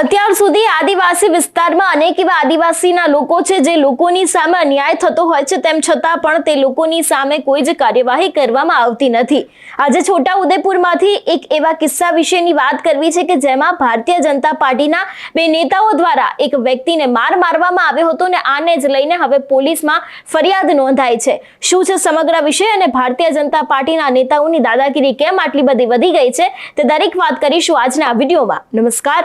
અત્યાર સુધી આદિવાસી વિસ્તારમાં અનેક એવા આદિવાસીના લોકો છે જે લોકોની સામે અન્યાય થતો હોય છે, તેમ છતાં પણ તે લોકોની સામે કોઈ જ કાર્યવાહી કરવામાં આવતી નથી. આજે છોટા ઉદેપુરમાંથી એક એવા કિસ્સા વિશેની વાત કરવી છે કે જેમાં ભારતીય જનતા પાર્ટીના બે નેતાઓ દ્વારા એક વ્યક્તિને માર મારવામાં આવ્યો હતો અને આને જ લઈને હવે પોલીસમાં ફરિયાદ નોંધાઈ છે. શું છે સમગ્ર વિષય અને ભારતીય જનતા પાર્ટીના નેતાઓની દાદાગીરી કેમ આટલી બધી વધી ગઈ છે, તે દરેક વાત કરીશું આજના વિડીયોમાં. નમસ્કાર.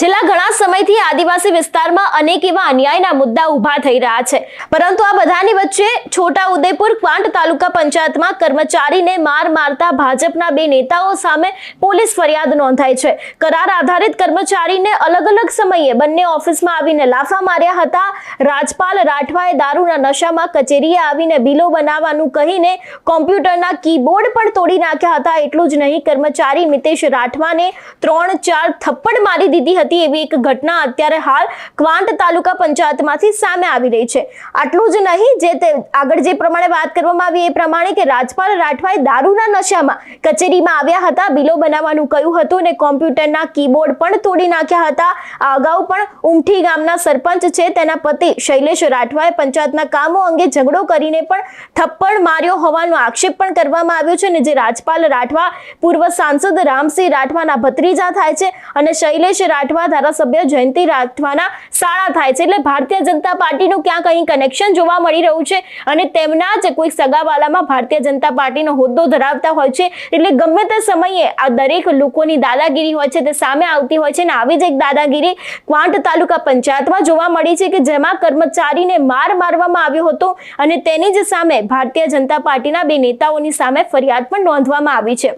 છેલ્લા ઘણા સમયથી આદિવાસી વિસ્તારમાં અનેક એવા અન્યાયના મુદ્દા ઊભા થઈ રહ્યા છે. પરંતુ આ બધાની વચ્ચે છોટા ઉદેપુર ક્વાંટ તાલુકા પંચાયતમાં કર્મચારીને માર મારતા ભાજપના બે નેતાઓ સામે પોલીસ ફરિયાદ નોંધાઈ છે. કરાર આધારિત કર્મચારીને અલગ અલગ સમયે બંને ઓફિસમાં આવીને લાફા માર્યા હતા. રાજપાલ રાઠવાએ દારૂના નશામાં કચેરીએ આવીને બિલો બનાવવાનું કહીને કોમ્પ્યુટરના કીબોર્ડ પણ તોડી નાખ્યા હતા. એટલું જ નહીં, કર્મચારી મિતેશ રાઠવાને ત્રણ ચાર થપ્પડ મારી દીધી હતી એવી એક ઘટના અત્યારે હાલ ક્વાંટ તાલુકા પંચાયતમાંથી સામે આવી રહી છે. આટલું જ નહીં, જે તે આગળ જે પ્રમાણે વાત કરવામાં આવી એ પ્રમાણે કે રાજપાલ રાઠવાએ દારૂના નશામાં કચેરીમાં આવ્યા હતા, બિલો બનાવવાનું કહ્યું હતું અને કોમ્પ્યુટરના કીબોર્ડ પણ તોડી નાખ્યા હતા. આ અગાઉ પણ ઉમઠી ગામના સરપંચ છે, તેના પતિ શૈલેષ રાઠવાએ પંચાયતના કામો અંગે ઝઘડો કરીને પણ થપ્પડ માર્યો હોવાનો આક્ષેપ પણ કરવામાં આવ્યો છે અને જે રાજપાલ રાઠવા, પૂર્વ સાંસદ રામસિંહ રાઠવાના ભત્રીજા થાય છે અને શૈલેષ રાઠવા ધારાસભ્ય જયંતિ રાઠવાના સાળા થાય છે. એટલે ભારતીય જનતા પાર્ટીનું ક્યાંક કંઈ કનેક્શન જોવા મળી રહ્યું છે? અને તેમના જ કોઈ સગાવાલામાં ભારતીય જનતા પાર્ટીનો હોદ્દો ધરાવતા હોય છે. એટલે ગમે તે સમયે આ દરેક લોકોની દાદાગીરી હોય છે તે સામે આવતી હોય છે. અને આવી જ એક દાદાગીરી ક્વાંટ તાલુકા પંચાયતમાં જોવા મળી છે કે જેમાં કર્મચારીને માર મારવામાં આવ્યો હતો. અને તેની જ સામે ભારતીય જનતા પાર્ટીના બે નેતાઓની સામે ફરિયાદ પણ નોંધવામાં આવી છે.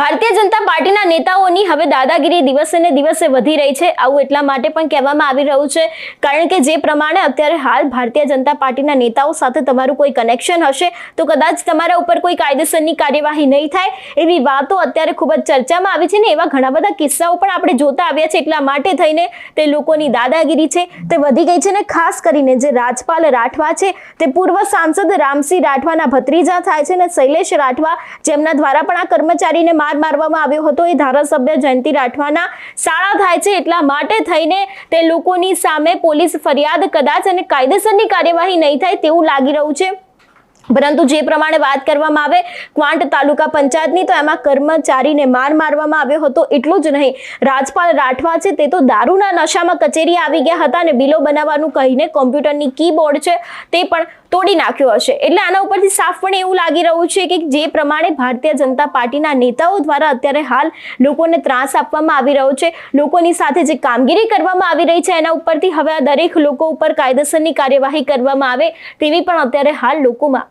ભારતીય જનતા પાર્ટીના નેતાઓની હવે દાદાગીરી દિવસે ને દિવસે વધી રહી છે. આવું એટલા માટે પણ કહેવામાં આવી રહ્યું છે. કારણ કે જે પ્રમાણે અત્યારે હાલ ભારતીય જનતા પાર્ટીના નેતાઓ સાથે તમારું કોઈ કનેક્શન હશે, તો કદાચ તમારા ઉપર કોઈ કાયદેસરની કાર્યવાહી નહીં થાય. એવી વાતો અત્યારે ખૂબ જ ચર્ચામાં આવી છે ને એવા ઘણા બધા કિસ્સાઓ પણ આપણે જોતા આવ્યા છે. એટલા માટે થઈને તે લોકોની દાદાગીરી છે, તે વધી ગઈ છે ને ખાસ કરીને જે રાજપાલ રાઠવા છે, તે પૂર્વ સાંસદ રામસિંહ રાઠવાના ભત્રીજા થાય છે ને શૈલેષ રાઠવા જેમના દ્વારા પણ આ કર્મચારીને માર મારવામાં આવ્યો હતો. એ ધારાસભ્ય જયંતિ રાઠવાના શાળા થાય છે એટલા માટે થઈને તે લોકોની સામે પોલીસ ફરિયાદ કદાચ અને કાયદેસરની કાર્યવાહી નહીં થાય તેવું લાગી રહ્યું છે. પરંતુ જે પ્રમાણે વાત કરવામાં આવે, ક્વાંટ તાલુકા પંચાયતની, તો એમાં કર્મચારીને માર મારવામાં આવ્યો હતો. એટલું જ નહીં, રાજપાલ રાઠવા છે, તે તો દારૂના નશામાં કચેરી આવી ગયા હતા અને બિલો બનાવવાનું કહીને કોમ્પ્યુટરની કીબોર્ડ છે, તે પણ તોડી નાખ્યો હશે. એટલે આના ઉપરથી સાફ પણ એવું લાગી રહ્યું છે કે જે પ્રમાણે ભારતીય જનતા પાર્ટીના નેતાઓ દ્વારા અત્યારે હાલ લોકોને ત્રાસ આપવામાં આવી રહ્યો છે, લોકોની સાથે જે કામગીરી કરવામાં આવી રહી છે, એના ઉપરથી હવે આ દરેક લોકો ઉપર કાયદેસરની કાર્યવાહી કરવામાં આવે, તેવી પણ અત્યારે હાલ લોકોમાં